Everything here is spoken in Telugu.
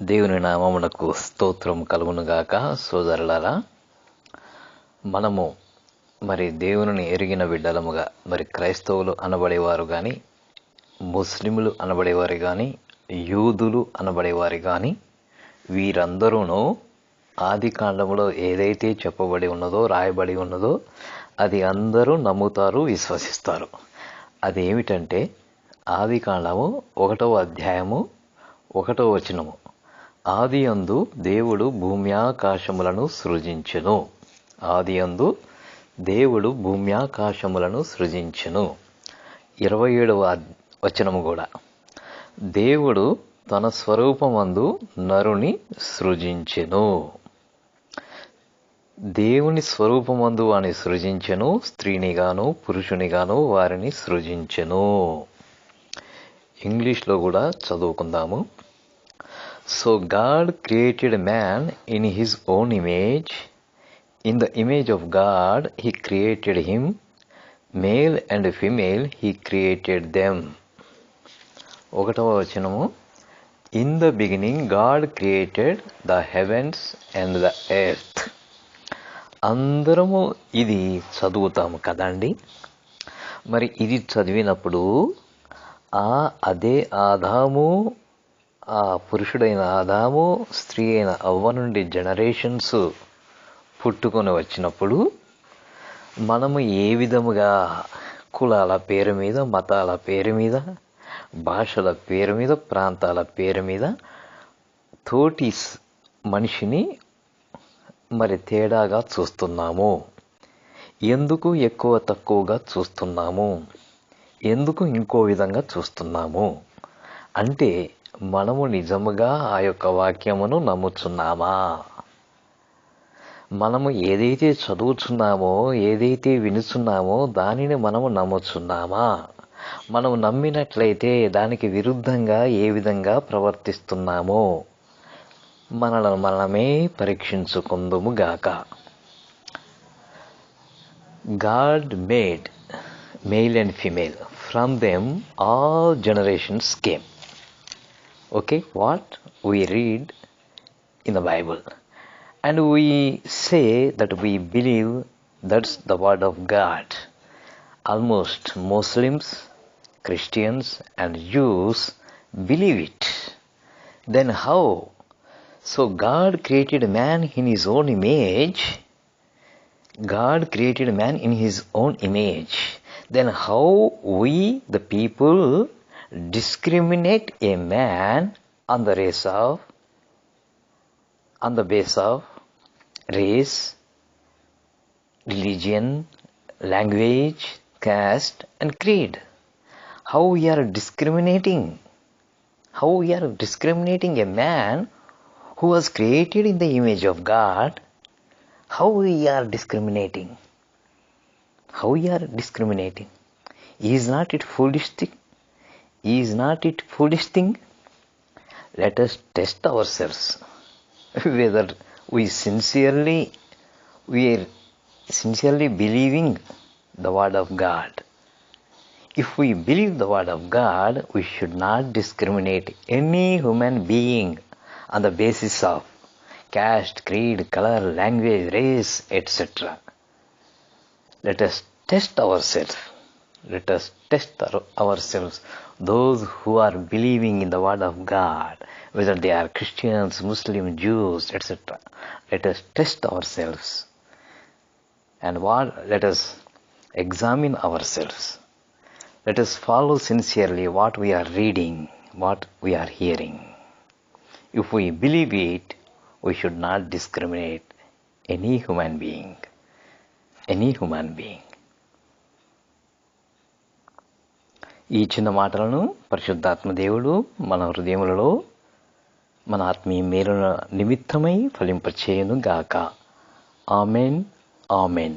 దేవుని నామమునకు స్తోత్రం కలుగునుగాక సోదరులారా. మనము మరి దేవుని ఎరిగిన బిడ్డలముగా మరి క్రైస్తవులు అనబడేవారు కానీ ముస్లింలు అనబడేవారు కానీ యూదులు అనబడేవారు కానీ వీరందరూనూ ఆది కాండములో ఏదైతే చెప్పబడి ఉన్నదో రాయబడి ఉన్నదో అది అందరూ నమ్ముతారు విశ్వసిస్తారు. అదేమిటంటే ఆది కాండము ఒకటవ అధ్యాయము ఒకటో వచనము. ఆది అందు దేవుడు భూమ్యాకాశములను సృజించెను. ఆది అందు దేవుడు భూమ్యాకాశములను సృజించెను. ఇరవై ఏడవ వచనము కూడా. దేవుడు తన స్వరూపమందు నరుని సృజించెను. దేవుని స్వరూపమందు వాని సృజించెను స్త్రీనిగాను పురుషునిగాను వారిని సృజించెను. ఇంగ్లీష్లో కూడా చదువుకుందాము. So God created man in his own image in the image of God he created him male and female he created them ఒకటవ వచనము. In the beginning God created the heavens and the earth అందరము ఇది చదువుతాము కదండి. మరి ఇది చదివినప్పుడు ఆ అదే ఆదాము ఆ పురుషుడైన ఆదాము స్త్రీ అయిన అవ్వ నుండి జనరేషన్స్ పుట్టుకొని వచ్చినప్పుడు మనము ఏ విధముగా కులాల పేరు మీద మతాల పేరు మీద భాషల పేరు మీద ప్రాంతాల పేరు మీద తోటి మనిషిని మరి తేడాగా చూస్తున్నాము? ఎందుకు ఎక్కువ తక్కువగా చూస్తున్నాము? ఎందుకు ఇంకో విధంగా చూస్తున్నాము? అంటే మనము నిజముగా ఆ యొక్క వాక్యమును నమ్ముచున్నామా? మనము ఏదైతే చదువుతున్నామో ఏదైతే వినుచున్నామో దానిని మనము నమ్ముచున్నామా? మనము నమ్మినట్లయితే దానికి విరుద్ధంగా ఏ విధంగా ప్రవర్తిస్తున్నామో మనలను మనమే పరీక్షించుకుందుము గాక. God made male and female from them all generations came. okay what we read in the bible. And we say that we believe that's the word of god. Almost muslims christians and jews believe it. Then how? So god created man in his own image. God created man in his own image. Then how we the people discriminate a man on the race of, on the base of race, religion, language, caste, and creed. How we are discriminating. How we are discriminating a man who was created in the image of God, how we are discriminating? How we are discriminating? Is not it foolish thing? Is not it foolish thing? Let us test ourselves whether we sincerely we are sincerely believing the word of God. If we believe the word of God, we should not discriminate any human being on the basis of caste, creed, color, language, race, etc. Let us test ourselves. Let us test our, ourselves. Those who are believing in the word of God, whether they are Christians, Muslims, Jews, etc. Let us test ourselves. And what let us examine ourselves. Let us follow sincerely what we are reading, what we are hearing. If we believe it, we should not discriminate any human being. Any human being. ఈ చిన్న మాటలను పరిశుద్ధాత్మ దేవుడు మన హృదయములలో మన ఆత్మీయ మేలు నిమిత్తమై ఫలింపచేయను గాక ఆమెన్ ఆమెన్.